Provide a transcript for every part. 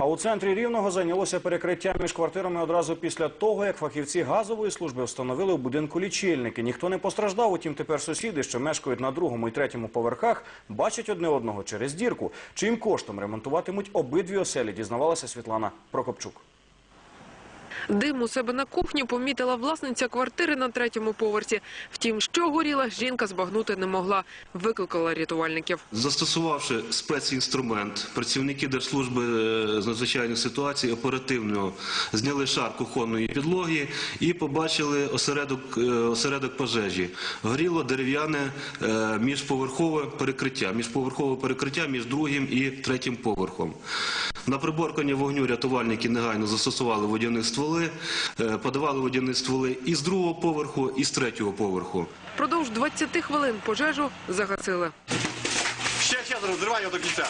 А у центрі Рівного зайнялося перекриття між квартирами одразу після того, як фахівці газової служби встановили у будинку лічильники. Ніхто не постраждав, утім тепер сусіди, що мешкають на другому і третьому поверхах, бачать одне одного через дірку. Чим коштом ремонтуватимуть обидві оселі, дізнавалася Світлана Прокопчук. Дим у себе на кухні помітила власниця квартири на третьому поверсі. Втім, що горіла, жінка збагнути не могла. Викликала рятувальників. Застосувавши спецінструмент, працівники Держслужби е, з надзвичайних ситуацій оперативно зняли шар кухонної підлоги і побачили осередок, е, осередок пожежі. Горіло дерев'яне е, міжповерхове перекриття, міжповерхове перекриття між другим і третім поверхом. На приборкання вогню рятувальники негайно застосували водяні стволи, е, подавали водяні стволи і з другого поверху, і з третього поверху. Продовж 20 хвилин пожежу загасили. Ще, ще розривай його до кінця.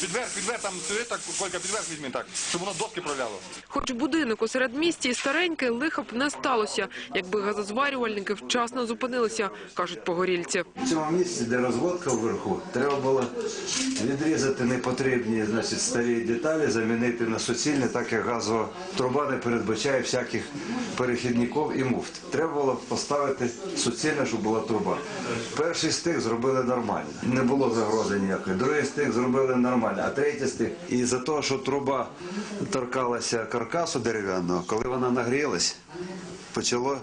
Підверх, підверх, там сюди, так, Колька, підверх візьми так, щоб воно доски проляло. Хоч будинок у середмісті і старенький, лиха б не сталося, якби газозварювальники вчасно зупинилися, кажуть погорільці. В цьому місці, де розводка вверху, треба було відрізати непотрібні значить, старі деталі, замінити на суцільні, так як газова труба не передбачає всяких перехідників і муфт. Треба було поставити суцільне, щоб була труба. Перший стик зробили нормально, не було загрози ніякої. Другий стик зробили нормально, а третій стик. І за те, що труба торкалася каркасу дерев'яного, коли вона нагрілась, почало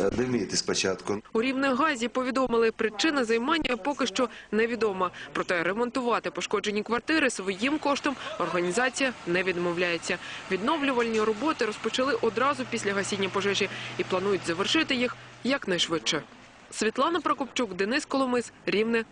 е, диміти спочатку. У Рівнегазі повідомили, причина займання поки що невідома. Проте ремонтувати пошкоджені квартири своїм коштом організація не відмовляється. Відновлювальні роботи розпочали одразу після гасіння пожежі і планують завершити їх якнайшвидше. Світлана Прокопчук, Денис Коломис, Рівне,